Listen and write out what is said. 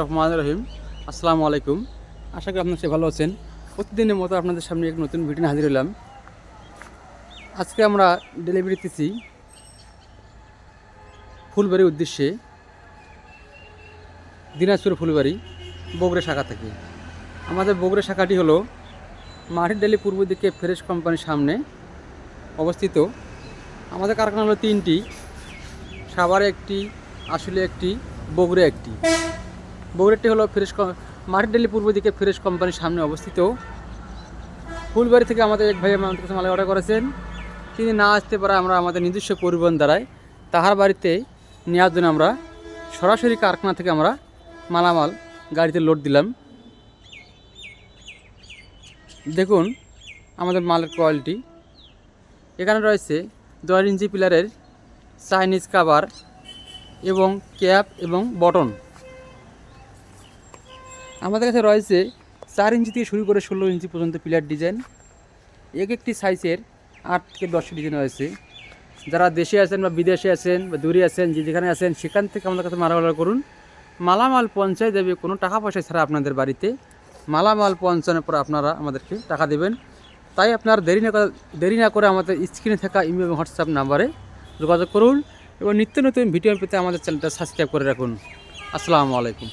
রহমান রহিম। আসসালামু আলাইকুম। আশা করি আপনার সে ভালো আছেন। প্রতিদিনের মতো আপনাদের সামনে এক নতুন ভিডিও হাজির হলাম। আজকে আমরা ডেলিভারি দিতেছি ফুলবাড়ির উদ্দেশ্যে দিনাজপুর ফুলবাড়ি, বগুড়া শাখা থেকে। আমাদের বগুড়া শাখাটি হলো মাটির ডেলি পূর্ব দিকে ফ্রেশ কোম্পানির সামনে অবস্থিত। আমাদের কারখানা হলো তিনটি, সাভারে একটি, আসলে একটি বগুড়া একটি। বগুড়াটি হলো ফ্রেশ মাটির ডালি পূর্ব দিকে ফ্রেশ কোম্পানির সামনে অবস্থিত। ফুলবাড়ি থেকে আমাদের এক ভাই আমাদের কাছে মাল অর্ডার করেছেন। তিনি না আসতে পারে আমরা আমাদের নিজস্ব পরিবহন দ্বারাই তাহার বাড়িতে নেওয়ার জন্য আমরা সরাসরি কারখানা থেকে আমরা মালামাল গাড়িতে লোড দিলাম। দেখুন আমাদের মালের কোয়ালিটি। এখানে রয়েছে দশ ইঞ্চি পিলারের চাইনিজ কাভার এবং ক্যাপ এবং বটন আমাদের কাছে রয়েছে চার ইঞ্চি থেকে শুরু করে ষোলো ইঞ্চি পর্যন্ত পিলার ডিজাইন। এক একটি সাইজের আট থেকে দশটি ডিজাইন রয়েছে। যারা দেশে আছেন বা বিদেশে আছেন বা দূরে আছেন, যে যেখানে আছেন, সেখান থেকে আমাদের কাছে মালা অর্ডার করুন। মালামাল পৌঁছায় দেবে কোনো টাকা পয়সা ছাড়া আপনাদের বাড়িতে। মালামাল পৌঁছানোর পর আপনারা আমাদেরকে টাকা দেবেন। তাই আপনার দেরি না করে- দেরি না করে আমাদের স্ক্রিনে থাকা ইমেল এবং হোয়াটসঅ্যাপ নাম্বারে যোগাযোগ করুন এবং নিত্য নতুন ভিডিও পেতে আমাদের চ্যানেলটা সাবস্ক্রাইব করে রাখুন। আসসালামু আলাইকুম।